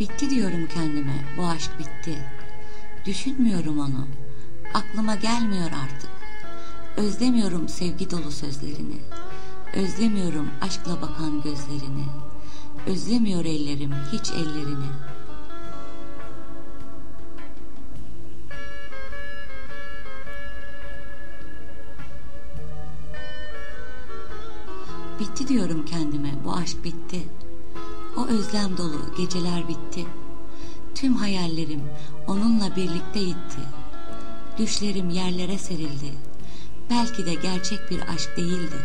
Bitti diyorum kendime bu aşk bitti. Düşünmüyorum onu. Aklıma gelmiyor artık. Özlemiyorum sevgi dolu sözlerini. Özlemiyorum aşkla bakan gözlerini. Özlemiyor ellerim hiç ellerini. Bitti diyorum kendime bu aşk bitti. Özlem dolu geceler bitti. Tüm hayallerim onunla birlikte gitti. Düşlerim yerlere serildi. Belki de gerçek bir aşk değildi.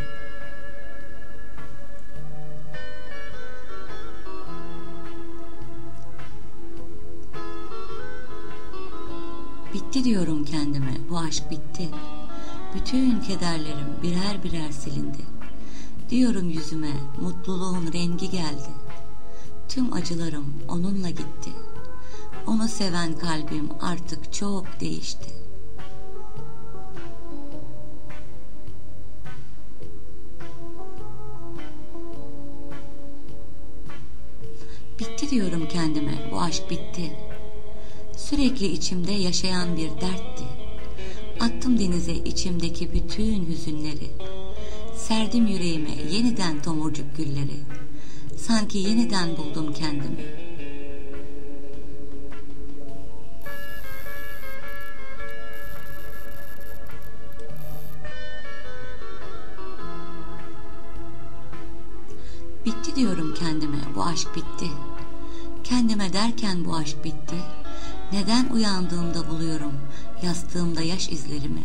Bitti diyorum kendime bu aşk bitti. Bütün kederlerim birer birer silindi. Diyorum yüzüme mutluluğun rengi geldi. Tüm acılarım onunla gitti. Onu seven kalbim artık çok değişti. Bitti diyorum kendime bu aşk bitti. Sürekli içimde yaşayan bir dertti. Attım denize içimdeki bütün hüzünleri. Serdim yüreğime yeniden tomurcuk gülleri. Sanki yeniden buldum kendimi. Bitti diyorum kendime bu aşk bitti. Kendime derken bu aşk bitti. Neden uyandığımda buluyorum yastığımda yaş izlerimi?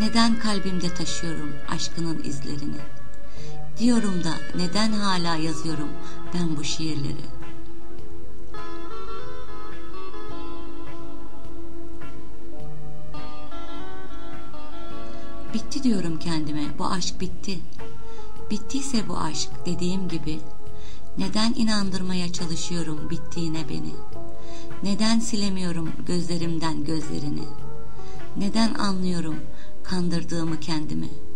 Neden kalbimde taşıyorum aşkının izlerini? Diyorum da neden hala yazıyorum ben bu şiirleri? Bitti diyorum kendime bu aşk bitti. Bittiyse bu aşk dediğim gibi neden inandırmaya çalışıyorum bittiğine beni? Neden silemiyorum gözlerimden gözlerini? Neden anlıyorum kandırdığımı kendimi?''